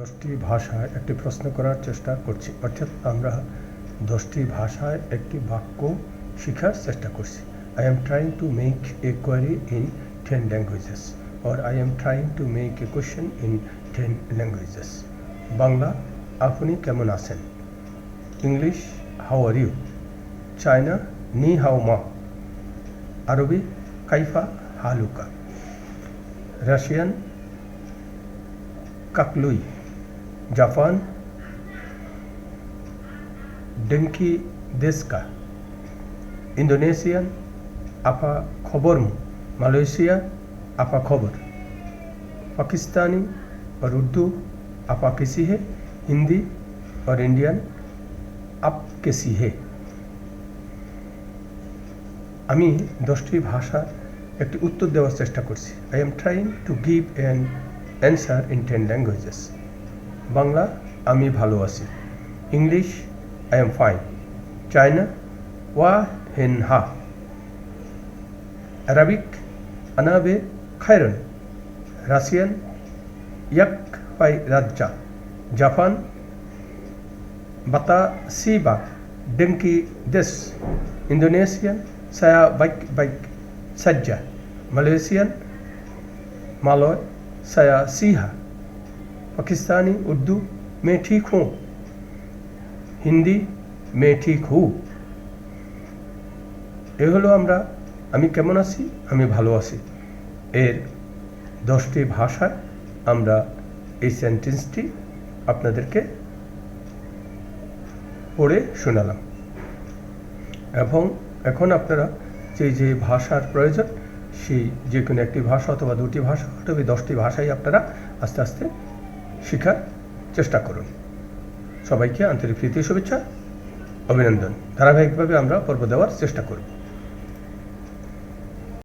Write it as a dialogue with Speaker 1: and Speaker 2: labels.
Speaker 1: দশটি ভাষায় একটি প্রশ্ন করার চেষ্টা করছি। অর্থাৎ আমরা দশটি ভাষায় একটি বাক্য শেখার চেষ্টা করছি। I am trying to make a query in ten languages or I am trying to make a question in ten languages Bangla, আপনি কেমন আছেন? English how are you China নি হাও মা আরবি কাইফা হালুকা রাশিয়ান কাকলুই জাপান ডেঙ্কি দেশকা ইন্দোনেশিয়ান আফা খবর মালয়েশিয়া আফা খবর পাকিস্তানি और उर्दू आप किसी है हिंदी और इंडियन आप किसी है আমি দশটি ভাষার একটি উত্তর দেওয়ার চেষ্টা করছি। I am trying to give an answer in ten languages Bangla আমি ভালো আছি English I am fine China ওয়া হেন হা অ্যারাবিক আনাবে খায়রন রাশিয়ান ইয়াক পাই রাজ্জা জাপান বাতা সিবা ডেঙ্কি দেশ Indonesian saya baik-baik saja. Malaysian Malay saya siha. Pakistani Urdu मैं ठीक हूँ হিন্দি মে ঠিক হু এ হলো আমরা আমি কেমন আছি আমি ভালো আছি এর দশটি ভাষায় আমরা এই সেন্টেন্সটি আপনাদেরকে পড়ে শোনালাম এবং এখন আপনারা যে যে ভাষার প্রয়োজন সেই যে কোনো একটি ভাষা অথবা দুটি ভাষা অথবা দশটি ভাষাই আপনারা আস্তে আস্তে শেখার চেষ্টা করুন। সবাইকে আন্তরিক প্রীতি শুভেচ্ছা অভিনন্দন। ধারাবাহিকভাবে আমরা পর্ব দেওয়ার চেষ্টা করব।